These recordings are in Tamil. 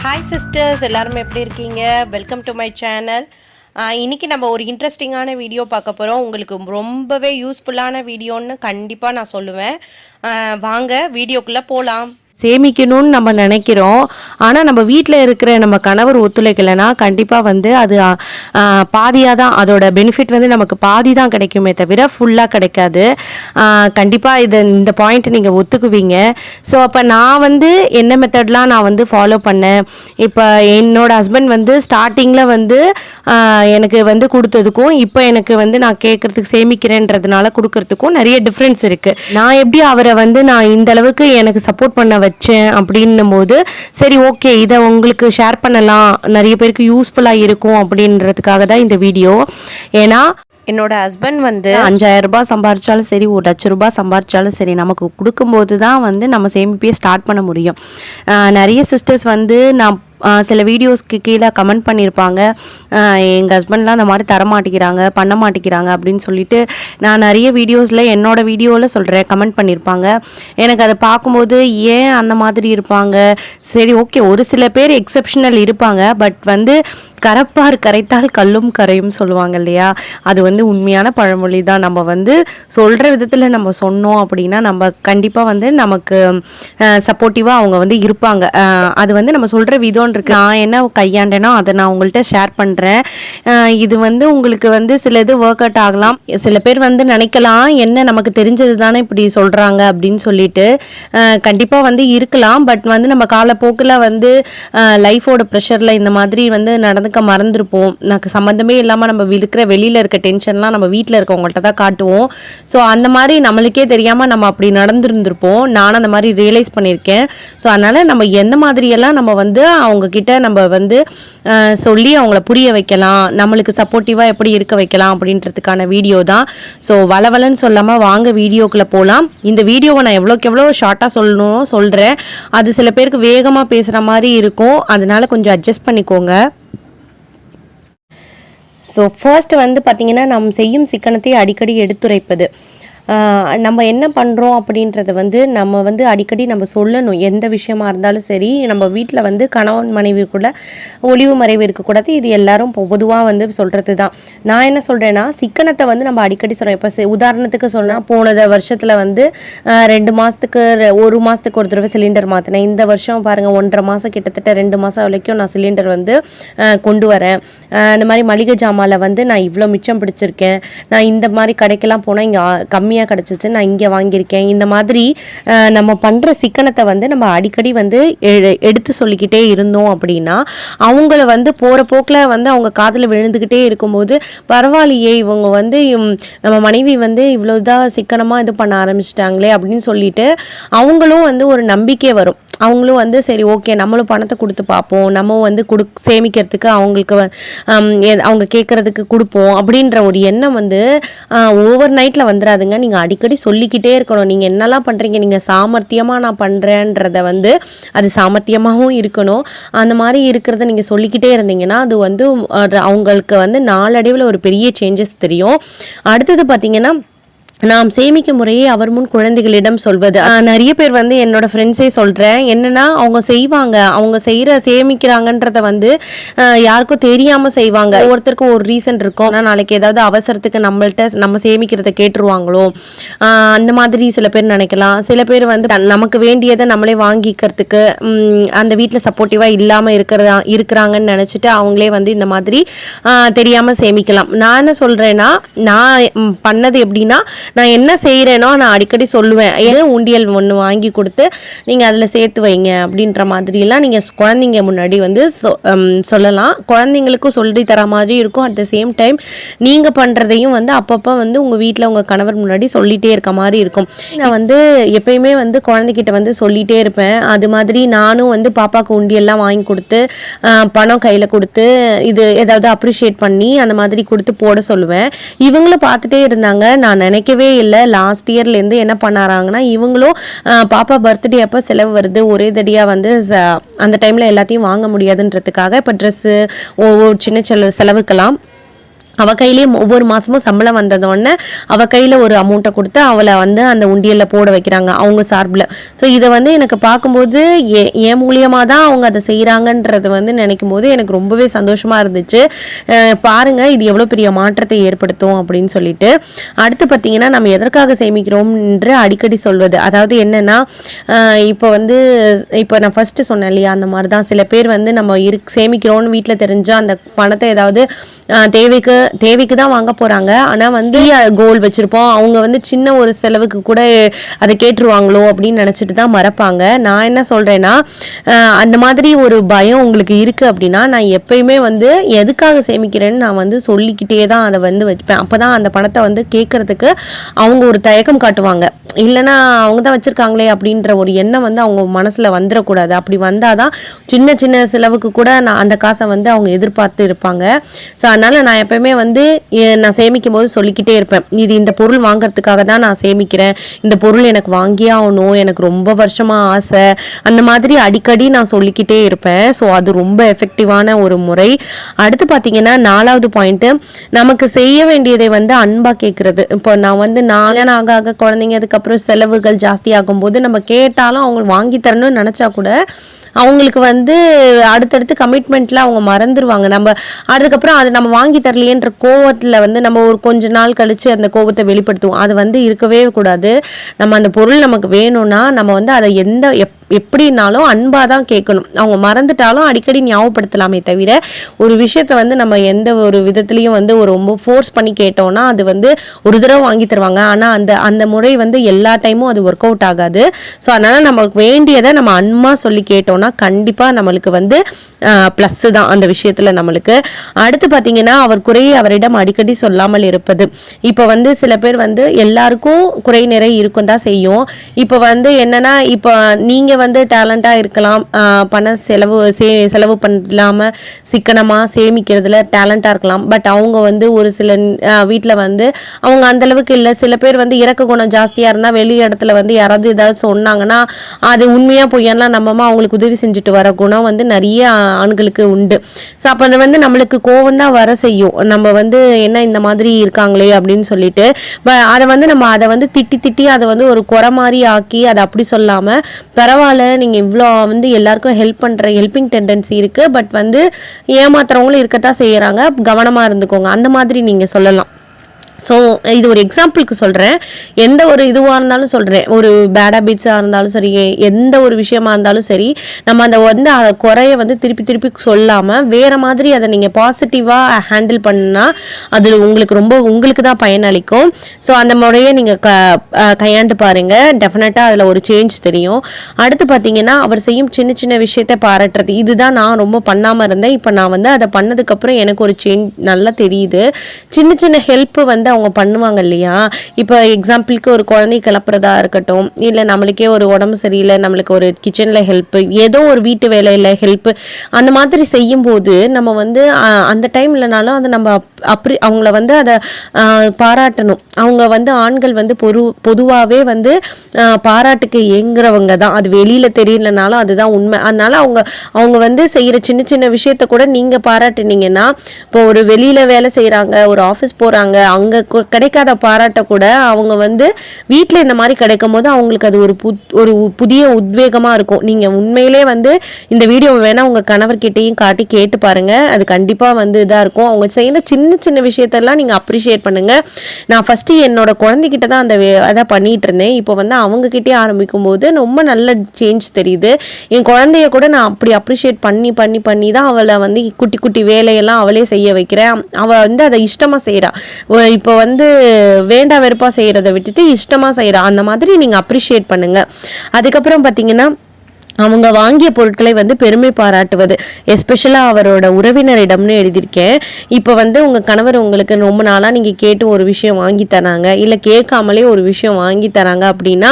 ஹாய் சிஸ்டர்ஸ் எல்லாரும் எப்படி இருக்கீங்க? வெல்கம் டு மை சேனல் இன்னைக்கு நம்ம ஒரு இன்ட்ரெஸ்டிங்கான வீடியோ பார்க்க போகிறோம் உங்களுக்கு ரொம்பவே யூஸ்ஃபுல்லான வீடியோன்னு கண்டிப்பாக நான் சொல்லுவேன். வாங்க வீடியோக்குள்ளே போகலாம் சேமிக்கணும்னு நம்ம நினைக்கிறோம். ஆனால் நம்ம வீட்டில் இருக்கிற நம்ம கணவர் ஒத்துழைக்கலைன்னா கண்டிப்பாக வந்து அது பாதியாக தான் அதோட பெனிஃபிட் வந்து நமக்கு பாதி தான் கிடைக்குமே தவிர ஃபுல்லாக கிடைக்காது. கண்டிப்பாக இது இந்த பாயிண்ட் நீங்கள் ஒத்துக்குவீங்க. ஸோ அப்போ நான் வந்து என்ன மெத்தட்லாம் நான் வந்து ஃபாலோ பண்ணேன்? இப்போ என்னோட ஹஸ்பண்ட் வந்து ஸ்டார்டிங்கில் வந்து எனக்கு வந்து கொடுத்ததுக்கும் இப்போ எனக்கு வந்து நான் கேட்கறதுக்கு சேமிக்கிறேன்றதுனால கொடுக்கறதுக்கும் நிறைய டிஃப்ரென்ஸ் இருக்குது நான் எப்படி அவரை வந்து நான் இந்த அளவுக்கு எனக்கு சப்போர்ட் பண்ண வச்சேன் அப்படின்னும் போது சரி ஓகே இதை உங்களுக்கு ஷேர் பண்ணலாம். நிறைய பேருக்கு யூஸ்ஃபுல்லாக இருக்கும் அப்படின்றதுக்காக தான் இந்த வீடியோ ஏன்னா என்னோட ஹஸ்பண்ட் வந்து அஞ்சாயிரம் ரூபாய் சம்பாரிச்சாலும் சரி ஒரு லட்ச ரூபாய் சம்பாரிச்சாலும் சரி நமக்கு கொடுக்கும்போது தான் வந்து நம்ம சேமிப்பே ஸ்டார்ட் பண்ண முடியும். நிறைய சிஸ்டர்ஸ் வந்து நான் சில வீடியோஸ்க்கு கீழே கமெண்ட் பண்ணியிருப்பாங்க எங்கள் ஹஸ்பண்ட்லாம் அந்த மாதிரி தர மாட்டேங்கிறாங்க பண்ண மாட்டேங்கிறாங்க அப்படின்னு சொல்லிட்டு நான் நிறைய வீடியோஸில் என்னோட வீடியோவில் சொல்கிறேன் கமெண்ட் பண்ணியிருப்பாங்க எனக்கு அதை பார்க்கும்போது ஏன் அந்த மாதிரி இருப்பாங்க? சரி ஓகே ஒரு சில பேர் எக்ஸப்ஷனல் இருப்பாங்க பட் வந்து கரப்பார் கரைத்தால் கல்லும் கரையும் சொல்லுவாங்க இல்லையா? அது வந்து உண்மையான பழமொழி தான். நம்ம வந்து சொல்கிற விதத்தில் நம்ம சொன்னோம் அப்படின்னா நம்ம கண்டிப்பாக வந்து நமக்கு சப்போர்ட்டிவாக அவங்க வந்து இருப்பாங்க. அது வந்து நம்ம சொல்கிற விதம் இருக்கு. நான் என்ன கையாண்டேனோ அதை நான் உங்கள்கிட்ட ஷேர் பண்ணுறேன் இது வந்து உங்களுக்கு வந்து சில இது ஒர்க் அவுட் ஆகலாம். சில பேர் வந்து நினைக்கலாம் என்ன நமக்கு தெரிஞ்சது தானே இப்படி சொல்கிறாங்க அப்படின்னு சொல்லிட்டு. கண்டிப்பாக வந்து இருக்கலாம். பட் வந்து நம்ம காலப்போக்கில் வந்து லைஃபோட ப்ரெஷரில் இந்த மாதிரி வந்து நடந்துக்க மறந்துருப்போம். நமக்கு சம்மந்தமே இல்லாமல் நம்ம இருக்கிற வெளியில் இருக்க டென்ஷன்லாம் நம்ம வீட்டில் இருக்கவங்கள்ட்ட தான் காட்டுவோம். ஸோ அந்த மாதிரி நம்மளுக்கே தெரியாமல் நம்ம அப்படி நடந்துருந்துருப்போம். நானும் அந்த மாதிரி ரியலைஸ் பண்ணியிருக்கேன். ஸோ அதனால் நம்ம எந்த மாதிரியெல்லாம் நம்ம வந்து அவங்க அவங்கக்கிட்ட நம்ம வந்து சொல்லி அவங்கள புரிய வைக்கலாம். நம்மளுக்கு சப்போர்ட்டிவாக எப்படி இருக்க வைக்கலாம் அப்படின்றதுக்கான வீடியோ தான். ஸோ வளவலன்னு சொல்லாமல் வாங்க வீடியோக்குள்ளே போகலாம் இந்த வீடியோவை நான் எவ்வளோக்கு எவ்வளோ ஷார்ட்டாக சொல்லணும் சொல்கிறேன் அது சில பேருக்கு வேகமாக பேசுகிற மாதிரி இருக்கும். அதனால் கொஞ்சம் அட்ஜஸ்ட் பண்ணிக்கோங்க. ஸோ ஃபர்ஸ்ட் வந்து பார்த்திங்கன்னா நாம் செய்யும் சிக்கனத்தை அடிக்கடி எடுத்துரைப்பது. நம்ம என்ன பண்ணுறோம் அப்படின்றத வந்து நம்ம வந்து அடிக்கடி நம்ம சொல்லணும். எந்த விஷயமா இருந்தாலும் சரி நம்ம வீட்டில் வந்து கணவன் மனைவிக்குள்ள ஒளிவு மறைவு இருக்கக்கூடாது. இது எல்லாரும் பொதுவாக வந்து சொல்கிறது தான் நான் என்ன சொல்கிறேன்னா சிக்கனத்தை வந்து நம்ம அடிக்கடி சொல்கிறோம் இப்போ உதாரணத்துக்கு சொன்னால் போனத வருஷத்தில் வந்து ரெண்டு மாதத்துக்கு ஒரு மாதத்துக்கு ஒரு தடவை சிலிண்டர் மாற்றினேன் இந்த வருஷம் பாருங்கள் ஒன்றரை மாதம் கிட்டத்தட்ட ரெண்டு மாதம் வரைக்கும் நான் சிலிண்டர் வந்து கொண்டு வரேன். இந்த மாதிரி மளிகை ஜாமாவில் வந்து நான் இவ்வளோ மிச்சம் பிடிச்சிருக்கேன். நான் இந்த மாதிரி கடைக்கெல்லாம் போனால் இங்கே கம்மியாக கிடச்சிச்சு நான் இங்கே வாங்கியிருக்கேன். இந்த மாதிரி நம்ம பண்ணுற சிக்கனத்தை வந்து நம்ம அடிக்கடி வந்து எ- எடுத்து சொல்லிக்கிட்டே இருந்தோம் அப்படின்னா அவங்கள வந்து போகிற போக்கில் வந்து அவங்க காதில் விழுந்துக்கிட்டே இருக்கும்போது பரவாயில்லையே இவங்க வந்து நம்ம மனைவி வந்து இவ்வளோ சிக்கனமாக இது பண்ண ஆரம்பிச்சிட்டாங்களே அப்படின்னு சொல்லிட்டு அவங்களும் வந்து ஒரு நம்பிக்கை வரும். அவங்களும் வந்து சரி ஓகே நம்மளும் பணத்தை கொடுத்து பார்ப்போம். நம்ம வந்து கொடு சேமிக்கிறதுக்கு அவங்களுக்கு அவங்க கேட்குறதுக்கு கொடுப்போம். அப்படின்ற ஒரு எண்ணம் வந்து ஓவர் நைட்டில் வந்துடாதுங்க நீங்கள் அடிக்கடி சொல்லிக்கிட்டே இருக்கணும். நீங்கள் என்னெல்லாம் பண்ணுறீங்க நீங்கள் சாமர்த்தியமாக நான் பண்ணுறேன்றத வந்து அது சாமர்த்தியமாகவும் இருக்கணும். அந்த மாதிரி இருக்கிறத நீங்கள் சொல்லிக்கிட்டே இருந்தீங்கன்னா அது வந்து அவங்களுக்கு வந்து நாளடைவில் ஒரு பெரிய சேஞ்சஸ் தெரியும். அடுத்தது பார்த்தீங்கன்னா நாம் சேமிக்கும் முறையை அவர் முன் குழந்தைகளிடம் சொல்வது. நிறைய பேர் வந்து என்னோட ஃப்ரெண்ட்ஸே சொல்கிறேன் என்னன்னா அவங்க செய்வாங்க. அவங்க செய்கிற சேமிக்கிறாங்கன்றத வந்து யாருக்கும் தெரியாமல் செய்வாங்க. ஒருத்தருக்கும் ஒரு ரீசன் இருக்கும். ஆனால் நாளைக்கு ஏதாவது அவசரத்துக்கு நம்மள்ட்ட நம்ம சேமிக்கிறத கேட்டுருவாங்களோ? அந்த மாதிரி சில பேர் நினைக்கலாம். சில பேர் வந்து நமக்கு வேண்டியதை நம்மளே வாங்கிக்கிறதுக்கு அந்த வீட்டில் சப்போர்ட்டிவாக இல்லாமல் இருக்கிறதா இருக்கிறாங்கன்னு நினச்சிட்டு அவங்களே வந்து இந்த மாதிரி தெரியாமல் சேமிக்கலாம். நான் என்ன சொல்கிறேன்னா நான் பண்ணது எப்படின்னா நான் என்ன செய்கிறேனோ நான் அடிக்கடி சொல்லுவேன். ஏன்னா உண்டியல் ஒன்று வாங்கி கொடுத்து நீங்கள் அதில் சேர்த்து வைங்க அப்படின்ற மாதிரிலாம் நீங்கள் குழந்தைங்க முன்னாடி வந்து சொ- சொல்லலாம். குழந்தைங்களுக்கும் சொல்லி தர மாதிரி இருக்கும். அட் த சேம் டைம் நீங்கள் பண்ணுறதையும் வந்து அப்பப்போ வந்து உங்கள் வீட்டில் உங்கள் கணவர் முன்னாடி சொல்லிகிட்டே இருக்க மாதிரி இருக்கும். நான் வந்து எப்பயுமே வந்து குழந்தைகிட்ட வந்து சொல்லிகிட்டே இருப்பேன். அது மாதிரி நானும் வந்து பாப்பாவுக்கு உண்டியெல்லாம் வாங்கி கொடுத்து பணம் கையில் கொடுத்து இது ஏதாவது அப்ரிஷியேட் பண்ணி அந்த மாதிரி கொடுத்து போட சொல்லுவேன். இவங்களும் பார்த்துட்டே இருந்தாங்க. நான் நினைக்க நினைக்கவே இல்லை. லாஸ்ட் இயர்லேருந்து என்ன பண்ணாராங்கன்னா இவங்களும் பாப்பா பர்த்டே அப்போ செலவு வருது. ஒரே தடியாக வந்து ச- அந்த டைமில் எல்லாத்தையும் வாங்க முடியாதுன்றதுக்காக இப்போ ட்ரெஸ்ஸு சின்ன செல செலவுக்கெல்லாம் அவ கையிலேயே ஒவ்வொரு மாசமும் சம்பளம் வந்ததோடனே அவ கையில ஒரு அமௌண்ட்டை கொடுத்து அவளை வந்து அந்த உண்டியல்ல போட வைக்கிறாங்க அவங்க சார்பில். ஸோ இதை வந்து எனக்கு பார்க்கும்போது ஏ என் மூலியமாக தான் அவங்க அதை செய்கிறாங்கன்றது வந்து நினைக்கும் போது எனக்கு ரொம்பவே சந்தோஷமா இருந்துச்சு. பாருங்கள் பாருங்க இது எவ்வளோ பெரிய மாற்றத்தை ஏற்படுத்தும் அப்படின்னு சொல்லிட்டு. அடுத்து பார்த்தீங்கன்னா நம்ம எதற்காக சேமிக்கிறோம் என்று அடிக்கடி சொல்வது. அதாவது என்னன்னா இப்போ வந்து இப்போ நான் ஃபர்ஸ்ட் சொன்னேன் இல்லையா அந்த மாதிரி தான் சில பேர் வந்து நம்ம இரு சேமிக்கிறோம்னு வீட்டில் தெரிஞ்சால் அந்த பணத்தை ஏதாவது தேவைக்கு தேவைக்கு தான் வாங்க போறாங்க. ஆனா வந்து கோல் வச்சிருப்போம். அவங்க வந்து சின்ன ஒரு செலவுக்கு கூட அதை கேட்டுருவாங்களோ அப்படின்னு நினைச்சிட்டு தான் மறப்பாங்க. நான் என்ன சொல்றேன்னா அஹ் அந்த மாதிரி ஒரு பயம் உங்களுக்கு இருக்கு அப்படின்னா நான் எப்பயுமே வந்து எதுக்காக சேமிக்கிறேன்னு நான் வந்து சொல்லிக்கிட்டே தான் அதை வந்து வைப்பேன். அப்பதான் அந்த பணத்தை வந்து கேட்கறதுக்கு அவங்க ஒரு தயக்கம் காட்டுவாங்க. இல்லைன்னா அவங்க தான் வச்சிருக்காங்களே அப்படின்ற ஒரு எண்ணம் வந்து அவங்க மனசுல வந்துடக்கூடாது அப்படி வந்தாதான் சின்ன சின்ன செலவுக்கு கூட நான் அந்த காசை வந்து அவங்க எதிர்பார்த்து இருப்பாங்க. ஸோ அதனால நான் எப்பயுமே வந்து நான் சேமிக்கும் போது சொல்லிக்கிட்டே இருப்பேன். இது இந்த பொருள் வாங்குறதுக்காக தான் நான் சேமிக்கிறேன். இந்த பொருள் எனக்கு வாங்கியே ஆகணும். எனக்கு ரொம்ப வருஷமா ஆசை. அந்த மாதிரி அடிக்கடி நான் சொல்லிக்கிட்டே இருப்பேன். ஸோ அது ரொம்ப எஃபெக்டிவான ஒரு முறை. அடுத்து பார்த்தீங்கன்னா நாலாவது பாயிண்ட்டு நமக்கு செய்ய வேண்டியதை வந்து அன்பா கேட்கறது இப்போ நான் வந்து நாளன் ஆக ஆக குழந்தைங்க அதுக்கப்புறம் செலவுகள் ஜாஸ்தி ஆகும்போது நம்ம கேட்டாலும் அவங்க வாங்கி தரணும்னு நினச்சா கூட அவங்களுக்கு வந்து அடுத்தடுத்து கமிட்மெண்ட்லாம் அவங்க மறந்துடுவாங்க நம்ம அதுக்கப்புறம் அது நம்ம வாங்கி தரலையேன்ற கோவத்தில் வந்து நம்ம ஒரு கொஞ்ச நாள் கழித்து அந்த கோவத்தை வெளிப்படுத்துவோம். அது வந்து இருக்கவே கூடாது. நம்ம அந்த பொருள் நமக்கு வேணும்னா நம்ம வந்து அதை எந்த எப் எப்படினாலும் அன்பாக தான் கேட்கணும். அவங்க மறந்துட்டாலும் அடிக்கடி ஞாபகப்படுத்தலாமே தவிர ஒரு விஷயத்த வந்து நம்ம எந்த ஒரு விதத்துலையும் வந்து ஒரு ரொம்ப ஃபோர்ஸ் பண்ணி கேட்டோம்னா அது வந்து ஒரு தடவை வாங்கி தருவாங்க. ஆனால் அந்த அந்த முறை வந்து எல்லா டைமும் அது ஒர்க் அவுட் ஆகாது. ஸோ அதனால் நம்மளுக்கு வேண்டியதை நம்ம அன்பாக சொல்லி கேட்டோம்னா கண்டிப்பாக நம்மளுக்கு வந்து ப்ளஸ் தான் அந்த விஷயத்தில் நம்மளுக்கு. அடுத்து பார்த்தீங்கன்னா அவர் குறையை அவரிடம் அடிக்கடி சொல்லாமல் இருப்பது. இப்போ வந்து சில பேர் வந்து எல்லாருக்கும் குறை நிறை இருக்கும் தான் செய்யும். இப்போ வந்து என்னன்னா இப்போ நீங்கள் வந்து டேலண்ட்டாக இருக்கலாம். பணம் செலவு சே செலவு பண்ணாமல் சிக்கனமாக சேமிக்கிறதுல டேலண்ட்டாக இருக்கலாம். பட் அவங்க வந்து ஒரு சில வீட்டில் வந்து அவங்க அந்த அளவுக்கு இல்லை. சில பேர் வந்து இறக்க குணம் ஜாஸ்தியாக இருந்தால் வெளி இடத்துல வந்து யாராவது ஏதாவது சொன்னாங்கன்னா அது உண்மையாக பொய்யான்லாம் நம்பாம அவங்களுக்கு உதவி செஞ்சுட்டு வர குணம் வந்து நிறைய ஆண்களுக்கு உண்டு. ஸோ அப்போ அது வந்து நம்மளுக்கு கோவம் தான் வர செய்யும். நம்ம வந்து என்ன இந்த மாதிரி இருக்காங்களே அப்படின்னு சொல்லிட்டு. ப- அதை வந்து நம்ம அதை வந்து திட்டி திட்டி அதை வந்து ஒரு குறை மாதிரி ஆக்கி அதை அப்படி சொல்லாமல் பரவாயில்ல நீங்க இவ்வளோ வந்து எல்லாருக்கும் ஹெல்ப் பண்ணுற ஹெல்பிங் டெண்டன்சி இருக்கு. பட் வந்து ஏமாத்துறவங்களும் இருக்கத்தான் செய்யறாங்க. கவனமா இருந்துக்கோங்க. அந்த மாதிரி நீங்க சொல்லலாம். ஸோ இது ஒரு எக்ஸாம்பிளுக்கு சொல்கிறேன் எந்த ஒரு இதுவாக இருந்தாலும் சொல்கிறேன் ஒரு பேட் ஹேபிட்ஸாக இருந்தாலும் சரி எந்த ஒரு விஷயமா இருந்தாலும் சரி நம்ம அந்த வந்து குறைய வந்து திருப்பி திருப்பி சொல்லாமல் வேறு மாதிரி அதை நீங்கள் பாசிட்டிவாக ஹேண்டில் பண்ணால் அது உங்களுக்கு ரொம்ப உங்களுக்கு தான் பயனளிக்கும் ஸோ அந்த முறையை நீங்கள் க கையாண்டு பாருங்கள் டெஃபினட்டாக அதில் ஒரு சேஞ்ச் தெரியும். அடுத்து பார்த்தீங்கன்னா அவர் செய்யும் சின்ன சின்ன விஷயத்தை பாராட்டுறது. இதுதான் நான் ரொம்ப பண்ணாமல் இருந்தேன். இப்போ நான் வந்து அதை பண்ணதுக்கப்புறம் எனக்கு ஒரு சேஞ்ச் நல்லா தெரியுது. சின்ன சின்ன ஹெல்ப்பு வந்து அவங்க பண்ணுவாங்க இல்லையா? இப்போ எக்ஸாம்பிளுக்கு ஒரு குழந்தை கிளப்புறதா இருக்கட்டும் இல்லை நம்மளுக்கே ஒரு உடம்பு சரியில்லை நம்மளுக்கு ஒரு கிச்சனில் ஹெல்ப்பு ஏதோ ஒரு வீட்டு வேலையில் ஹெல்ப்பு அந்த மாதிரி செய்யும்போது நம்ம வந்து அந்த டைம் இல்லைனாலும் அதை நம்ம அப்படி அவங்கள வந்து அதை பாராட்டணும். அவங்க வந்து ஆண்கள் வந்து பொது பொதுவாகவே வந்து பாராட்டுக்கு ஏங்குறவங்க தான். அது வெளியில் தெரியலனாலும் அதுதான் உண்மை. அதனால அவங்க அவங்க வந்து செய்கிற சின்ன சின்ன விஷயத்த கூட நீங்கள் பாராட்டினீங்கன்னா இப்போ ஒரு வெளியில் வேலை செய்கிறாங்க ஒரு ஆஃபீஸ் போகிறாங்க அங்கே கு- கிடைக்காத பாராட்ட கூட அவங்க வந்து வீட்டில் இந்த மாதிரி கிடைக்கும் போது அவங்களுக்கு அது ஒரு புத்- ஒரு புதிய உத்வேகமாக இருக்கும். நீங்கள் உண்மையிலே வந்து இந்த வீடியோ வேணால் உங்கள் கணவர்கிட்டையும் காட்டி கேட்டு பாருங்கள் அது கண்டிப்பாக வந்து இதாக இருக்கும். அவங்க செய்கிற சின்ன சின்ன விஷயத்தெல்லாம் நீங்கள் அப்ரிஷியேட் பண்ணுங்கள் நான் ஃபஸ்ட்டு என்னோட குழந்தைகிட்ட தான் அந்த வே- அதான் பண்ணிகிட்டு இருந்தேன். இப்போ வந்து அவங்கக்கிட்டே ஆரம்பிக்கும் போது ரொம்ப நல்ல சேஞ்ச் தெரியுது. என் குழந்தைய கூட நான் அப்படி அப்ரிஷியேட் பண்ணி பண்ணி பண்ணி தான் அவளை வந்து குட்டி குட்டி வேலையெல்லாம் அவளே செய்ய வைக்கிறேன். அவள் வந்து அதை இஷ்டமாக செய்றா. இப்போ இப்போ வந்து வேண்டா வெறுப்பாக செய்கிறத விட்டுட்டு இஷ்டமாக செய்கிறா அந்த மாதிரி நீங்கள் அப்ரிஷியேட் பண்ணுங்கள் அதுக்கப்புறம் பார்த்தீங்கன்னா அவங்க வாங்கிய பொருட்களை வந்து பெருமை பாராட்டுவது எஸ்பெஷலாக அவரோட உறவினரிடம்னு எழுதியிருக்கேன். இப்போ வந்து உங்கள் கணவர் உங்களுக்கு ரொம்ப நாளாக நீங்கள் கேட்டு ஒரு விஷயம் வாங்கி தராங்க இல்லை கேட்காமலே ஒரு விஷயம் வாங்கி தராங்க அப்படின்னா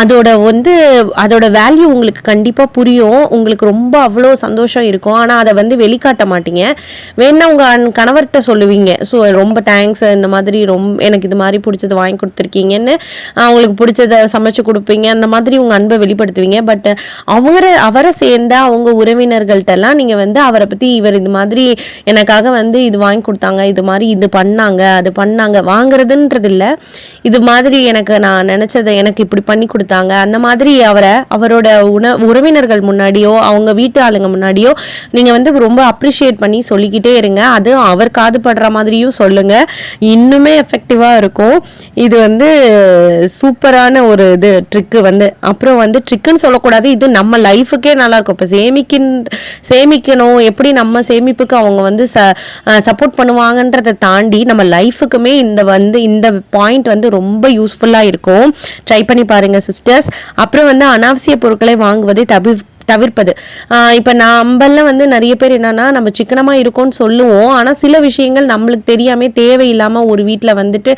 அதோட வந்து அதோட வேல்யூ உங்களுக்கு கண்டிப்பாக புரியும். உங்களுக்கு ரொம்ப அவ்வளோ சந்தோஷம் இருக்கும். ஆனால் அதை வந்து வெளிக்காட்ட மாட்டீங்க. வேணா உங்கள் கணவர்கிட்ட சொல்லுவீங்க. ஸோ ரொம்ப தேங்க்ஸ் இந்த மாதிரி ரொம்ப எனக்கு இது மாதிரி பிடிச்சது வாங்கி கொடுத்துருக்கீங்கன்னு அவங்களுக்கு பிடிச்சத சமைச்சு கொடுப்பீங்க. அந்த மாதிரி உங்கள் அன்பை வெளிப்படுத்துவீங்க. பட் அவங்க அவரை அவரை சேர்ந்த அவங்க உறவினர்கள்ட்டெல்லாம் நீங்கள் வந்து அவரை பற்றி இவர் இது மாதிரி எனக்காக வந்து இது வாங்கி கொடுத்தாங்க இது மாதிரி இது பண்ணாங்க அது பண்ணாங்க வாங்குறதுன்றது இல்லை இது மாதிரி எனக்கு நான் நினச்சதை எனக்கு இப்படி பண்ணி கொடுத்தாங்க. அந்த மாதிரி அவரை அவரோட உண உறவினர்கள் முன்னாடியோ அவங்க வீட்டு ஆளுங்க முன்னாடியோ நீங்கள் வந்து ரொம்ப அப்ரிஷியேட் பண்ணி சொல்லிக்கிட்டே இருங்க. அது அவர் காது படுற மாதிரியும் சொல்லுங்கள் இன்னுமே எஃபெக்டிவாக இருக்கும். இது வந்து சூப்பரான ஒரு இது ட்ரிக்கு வந்து. அப்புறம் வந்து ட்ரிக்குன்னு சொல்லக்கூடாது. இது நம்ம லைஃபுக்கே நல்லாயிருக்கும் இப்போ சேமிக்கின் சேமிக்கணும். எப்படி நம்ம சேமிப்புக்கு அவங்க வந்து ச சப்போர்ட் பண்ணுவாங்கன்றதை தாண்டி நம்ம லைஃபுக்குமே இந்த வந்து இந்த பாயிண்ட் வந்து ரொம்ப யூஸ்ஃபுல்லாக இருக்கும். ட்ரை பண்ணி பாருங்கள் சிஸ்டர்ஸ் அப்புறம் வந்து அனாவசிய பொருட்களை வாங்குவதை தவிர் தவிர்ப்பது. இப்போ நம்மள வந்து நிறைய பேர் என்னன்னா நம்ம சிக்கனமாக இருக்கோம்னு சொல்லுவோம். ஆனால் சில விஷயங்கள் நம்மளுக்கு தெரியாமல் தேவையில்லாமல் ஒரு வீட்டில் வந்துட்டு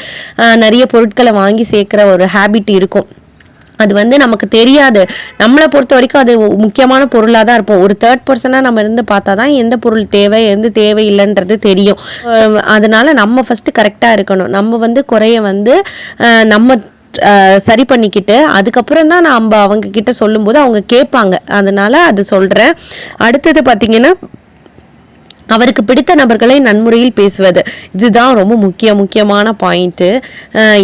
நிறைய பொருட்களை வாங்கி சேர்க்குற ஒரு ஹேபிட் இருக்கும். அது வந்து நமக்கு தெரியாது. நம்மளை பொறுத்த வரைக்கும் அது முக்கியமான பொருளாக தான் இருப்போம். ஒரு தேர்ட் பர்சனாக நம்ம இருந்து பார்த்தா தான் எந்த பொருள் தேவை எந்த தேவையில்லைன்றது தெரியும். அதனால நம்ம ஃபஸ்ட்டு கரெக்டாக இருக்கணும். நம்ம வந்து குறைய வந்து நம்ம சரி பண்ணிக்கிட்டு அதுக்கப்புறம் தான் நம்ம அவங்க கிட்ட சொல்லும்போது அவங்க கேட்பாங்க. அதனால அது சொல்கிறேன் அடுத்தது பார்த்தீங்கன்னா அவருக்கு பிடித்த நபர்களை நன்முறையில் பேசுவது. இதுதான் ரொம்ப முக்கிய முக்கியமான பாயிண்ட்டு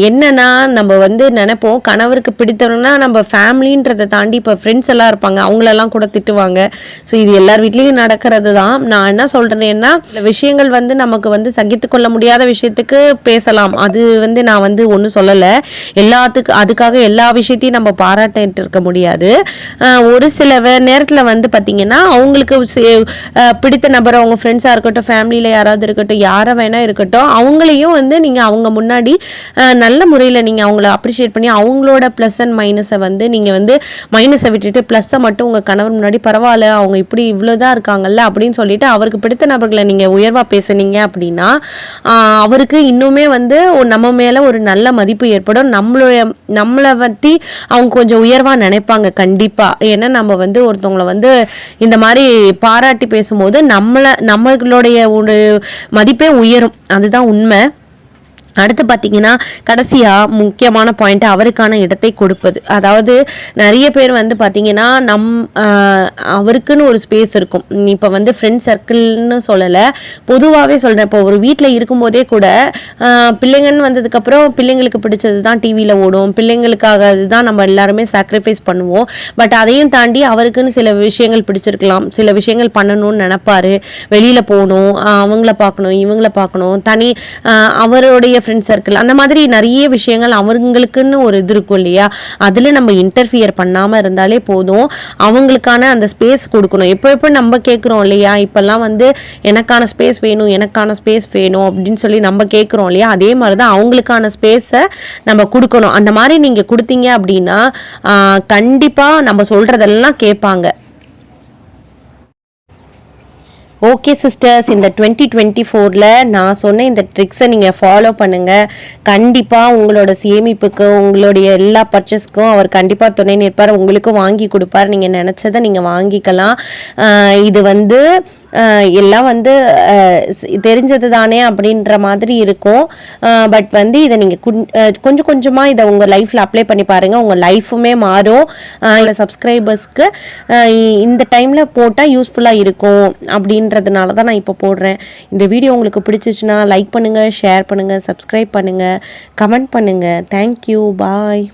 என்னன்னா நம்ம வந்து நினைப்போம் கணவருக்கு பிடித்தவங்கன்னா நம்ம ஃபேமிலின்றதை தாண்டி இப்போ ஃப்ரெண்ட்ஸ் எல்லாம் இருப்பாங்க. அவங்களெல்லாம் கூட திட்டுவாங்க. ஸோ இது எல்லார் வீட்லேயும் நடக்கிறது தான் நான் என்ன சொல்கிறேன்னா இந்த விஷயங்கள் வந்து நமக்கு வந்து சகித்து கொள்ள முடியாத விஷயத்துக்கு பேசலாம். அது வந்து நான் வந்து ஒன்றும் சொல்லலை. எல்லாத்துக்கு அதுக்காக எல்லா விஷயத்தையும் நம்ம பாராட்டிட்டு இருக்க முடியாது. ஒரு சில நேரத்தில் வந்து பார்த்திங்கன்னா அவங்களுக்கு பிடித்த நபர் அவங்க ஃப்ரெண்ட்ஸ் ஃப்ரெண்ட்ஸாக இருக்கட்டும் ஃபேமிலியில் யாராவது இருக்கட்டும் யாரை வேணால் இருக்கட்டும் அவங்களையும் வந்து நீங்கள் அவங்க முன்னாடி நல்ல முறையில் நீங்கள் அவங்கள அப்ரிஷியேட் பண்ணி அவங்களோட ப்ளஸ் அண்ட் மைனஸை வந்து நீங்கள் வந்து மைனஸை விட்டுட்டு ப்ளஸ்ஸை மட்டும் உங்கள் கணவர் முன்னாடி பரவாயில்ல அவங்க இப்படி இவ்வளோதான் இருக்காங்கல்ல அப்படின்னு சொல்லிட்டு அவருக்கு பிடித்த நபர்களை நீங்கள் உயர்வாக பேசுனீங்க அப்படின்னா அவருக்கு இன்னுமே வந்து நம்ம மேலே ஒரு நல்ல மதிப்பு ஏற்படும். நம்மளுடைய நம்மளை பற்றி அவங்க கொஞ்சம் உயர்வாக நினைப்பாங்க கண்டிப்பாக ஏன்னா நம்ம வந்து ஒருத்தவங்களை வந்து இந்த மாதிரி பாராட்டி பேசும்போது நம்மளை நம்ம நம்மளுடைய ஒரு மதிப்பே உயரும். அதுதான் உண்மை. அடுத்து பார்த்தீங்கன்னா கடைசியாக முக்கியமான பாயிண்ட் அவருக்கான இடத்தை கொடுப்பது. அதாவது நிறைய பேர் வந்து பார்த்தீங்கன்னா நம் அவருக்குன்னு ஒரு ஸ்பேஸ் இருக்கும். இப்போ வந்து ஃப்ரெண்ட் சர்க்கிள்னு சொல்லலை. பொதுவாகவே சொல்கிறேன் இப்போ ஒரு வீட்டில் இருக்கும்போதே கூட பிள்ளைங்கன்னு வந்ததுக்கப்புறம் பிள்ளைங்களுக்கு பிடிச்சது தான் டிவியில் ஓடும். பிள்ளைங்களுக்காக அதுதான் நம்ம எல்லாருமே சாக்ரிஃபைஸ் பண்ணுவோம். பட் அதையும் தாண்டி அவருக்குன்னு சில விஷயங்கள் பிடிச்சிருக்கலாம். சில விஷயங்கள் பண்ணணும்னு நினப்பாரு. வெளியில் போகணும் அவங்கள பார்க்கணும் இவங்கள பார்க்கணும். தனி அவருடைய ஃப்ரெண்ட் சர்க்கிள் அந்த மாதிரி நிறைய விஷயங்கள் அவங்களுக்குன்னு ஒரு இது இருக்கும் இல்லையா? அதில் நம்ம இன்டர்ஃபியர் பண்ணாமல் இருந்தாலே போதும். அவங்களுக்கான அந்த ஸ்பேஸ் கொடுக்கணும். எப்போ எப்போ நம்ம கேட்குறோம் இல்லையா? இப்போல்லாம் வந்து எனக்கான ஸ்பேஸ் வேணும் எனக்கான ஸ்பேஸ் வேணும் அப்படின்னு சொல்லி நம்ம கேட்குறோம் இல்லையா? அதே மாதிரி தான் அவங்களுக்கான ஸ்பேஸை நம்ம கொடுக்கணும். அந்த மாதிரி நீங்கள் கொடுத்தீங்க அப்படின்னா கண்டிப்பாக நம்ம சொல்கிறதெல்லாம் கேட்பாங்க. ஓகே சிஸ்டர்ஸ் இந்த டுவெண்ட்டி டுவெண்ட்டி ஃபோரில் நான் சொன்ன இந்த ட்ரிக்ஸை நீங்கள் ஃபாலோ பண்ணுங்கள் கண்டிப்பாக உங்களோட சேமிப்புக்கு உங்களுடைய எல்லா பர்ச்சேஸ்க்கும் அவர் கண்டிப்பாக துணை நிற்பார். உங்களுக்கும் வாங்கி கொடுப்பார். நீங்கள் நினச்சதை நீங்கள் வாங்கிக்கலாம். இது வந்து எல்லாம் வந்து தெரிஞ்சது தானே அப்படின்ற மாதிரி இருக்கும். பட் வந்து இதை நீங்கள் கொஞ்சம் கொஞ்சமாக இதை உங்கள் லைஃப்பில் அப்ளை பண்ணி பாருங்கள் உங்கள் லைஃபுமே மாறும். சப்ஸ்கிரைபர்ஸ்க்கு இந்த டைமில் போட்டால் யூஸ்ஃபுல்லாக இருக்கும் அப்படின்ற அப்படின்றதுனால தான் நான் இப்போ போடுறேன். இந்த வீடியோ உங்களுக்கு பிடிச்சிச்சுன்னா லைக் பண்ணுங்கள் ஷேர் பண்ணுங்கள் சப்ஸ்கிரைப் பண்ணுங்கள் கமெண்ட் பண்ணுங்கள் தேங்க்யூ பாய்